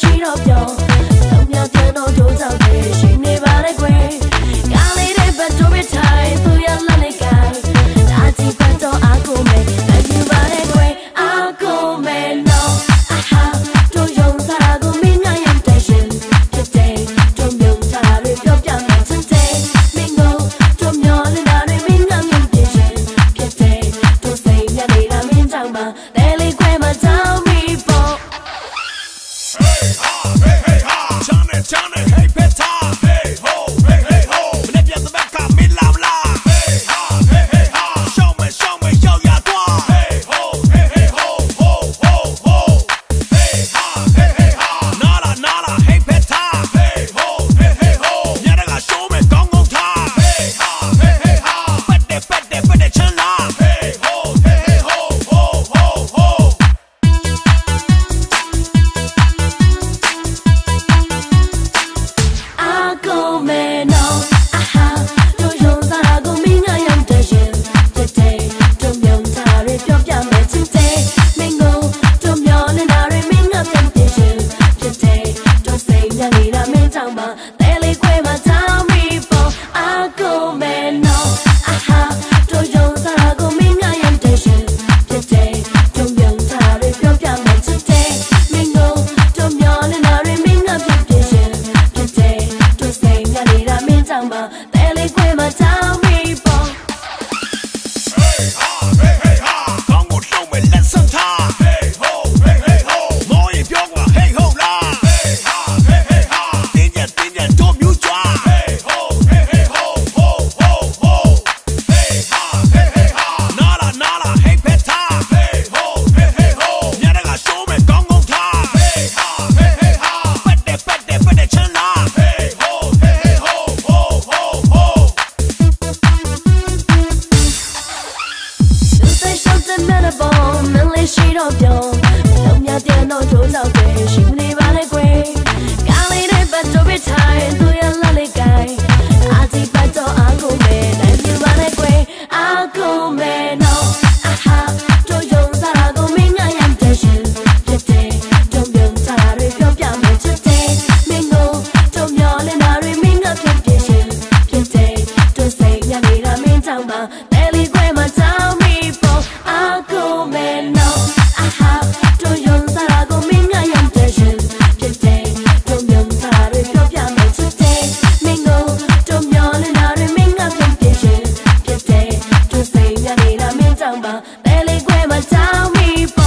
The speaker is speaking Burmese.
ရှိတော့ပြောတော့မြောက်တဲ့တော့ကြိုးစားတယ်ရှိနေပါလေကွယ် alegre, balsamico.